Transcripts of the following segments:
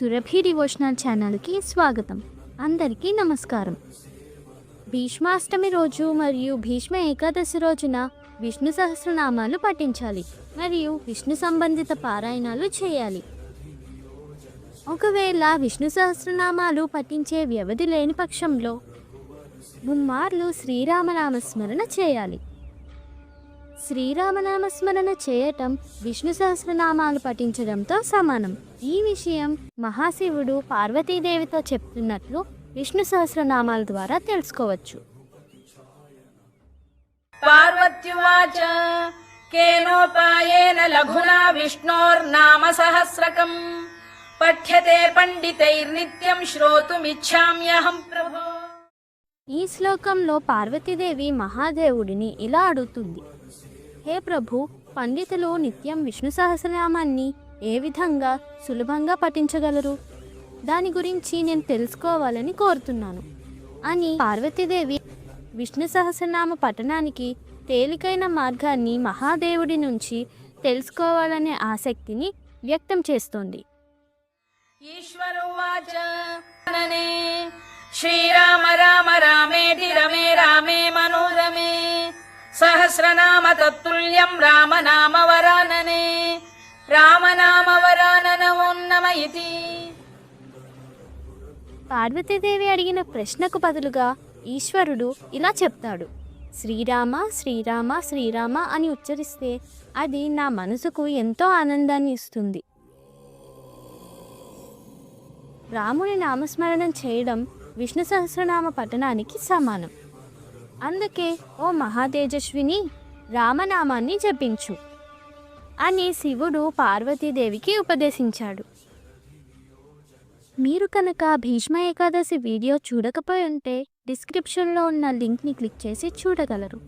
Surabhi devotional ఛానల్కి స్వాగతం. అందరికీ నమస్కారం. భీష్మాష్టమి రోజు మరియు భీష్మ ఏకాదశి రోజున విష్ణు సహస్రనామాలు పఠించాలి మరియు విష్ణు సంబంధిత పారాయణాలు చేయాలి. ఒకవేళ విష్ణు సహస్రనామాలు పఠించే వ్యవధి లేని పక్షంలో ముమ్మార్లు శ్రీరామనామస్మరణ చేయాలి. శ్రీరామనామస్మరణ చేయటం విష్ణు సహస్రనామాలు పఠించడంతో సమానం. ఈ విషయం మహాశివుడు పార్వతీదేవితో చెప్తున్నట్లు విష్ణు సహస్రనామాల ద్వారా తెలుసుకోవచ్చు. పార్వత్యువాచ కేనోపాయేన లఘునా విష్ణోర్నామ సహస్రకం పఠ్యతే పండితైర్నిత్యం శ్రోతుమిచ్చామ్యహం ప్రభో. ఈ శ్లోకంలో పార్వతీదేవి మహాదేవుడిని ఇలా అడుగుతుంది. హే ప్రభు పండితులు నిత్యం విష్ణు సహస్రనామాన్ని ఏ విధంగా సులభంగా పఠించగలరు? దాని గురించి నేను తెలుసుకోవాలని కోరుతున్నాను. అని పార్వతీదేవి విష్ణు సహస్రనామ పఠనానికి తేలికైన మార్గాన్ని మహాదేవుడి నుంచి తెలుసుకోవాలనే ఆసక్తిని వ్యక్తం చేస్తోంది. ఈశ్వరు శ్రీరామ సహస్రనామ తత్తుల్యం రామనామ వరాననే రామనామ వరానన ఉన్నమ ఇది పార్వతీదేవి అడిగిన ప్రశ్నకు బదులుగా ఈశ్వరుడు ఇలా చెప్తాడు. శ్రీరామ శ్రీరామ శ్రీరామ అని ఉచ్చరిస్తే అది నా మనసుకు ఎంతో ఆనందాన్ని ఇస్తుంది. రాముని నామస్మరణం చేయడం విష్ణు సహస్రనామ పఠనానికి సమానం. అందుకే ఓ మహాతేజస్విని రామనామాన్ని జపించు అని శివుడు పార్వతీదేవికి ఉపదేశించాడు. మీరు కనుక భీష్మ ఏకాదశి వీడియో చూడకపోయి ఉంటే డిస్క్రిప్షన్లో ఉన్న లింక్ని క్లిక్ చేసి చూడగలరు.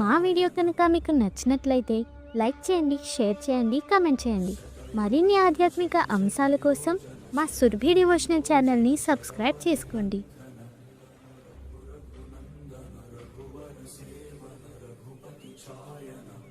మా వీడియో కనుక మీకు నచ్చినట్లయితే లైక్ చేయండి షేర్ చేయండి కామెంట్ చేయండి. మరిన్ని ఆధ్యాత్మిక అంశాల కోసం మా సుర్భి డివోషనల్ ఛానల్ని సబ్స్క్రైబ్ చేసుకోండి. सेवन रघुपति चायन